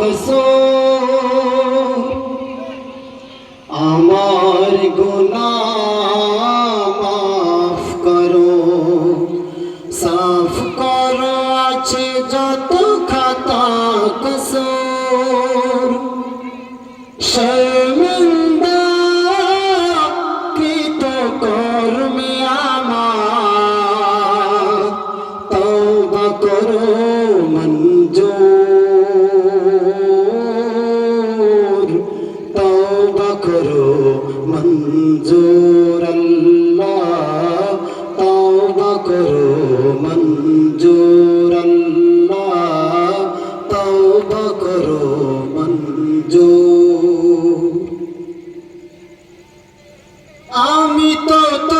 কসম আমার গুনা মাফ করো। সাফ করো আছে যত খাতা কসম মঞ্জুর আল্লাহ তওবা করো মঞ্জুর আল্লাহ তওবা করো মঞ্জুর আমি তো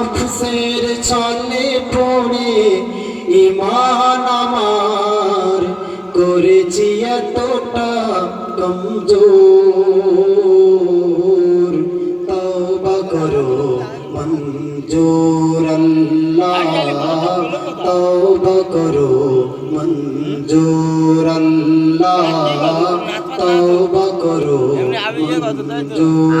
নফসের চলে পড়ে ইমান আমার করেছি এতটা কমজোর। তওবা করো, মঞ্জুর আল্লাহ। তওবা করো, মঞ্জুর আল্লাহ। তওবা করো, মঞ্জুর।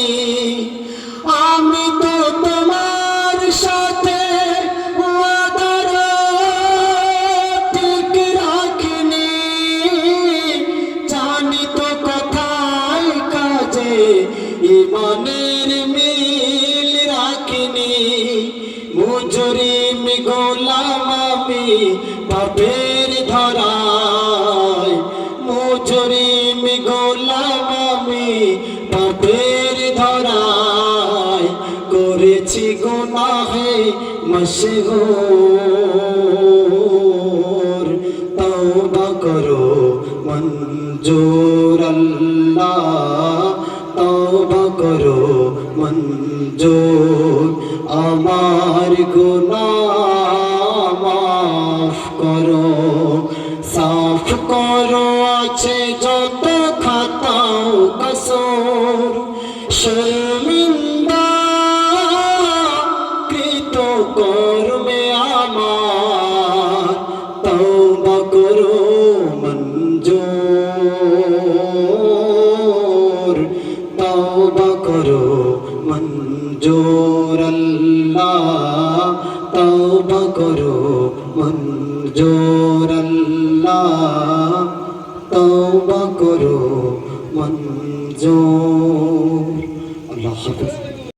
ইমানের মিল রাখিনি। মুজরিম গোলাম আমি পাপের ধরায়। মুজরিম গোলাম আমি পাপের ধরায়। করেছি গুনাহে মশহুর মঞ্জুর আমার মাফ করো সাফ করো আছে যত মঞ্জুর আল্লাহ তওবা করো মঞ্জুর আল্লাহ তওবা করো মঞ্জুর। আল্লাহ হাফেজ।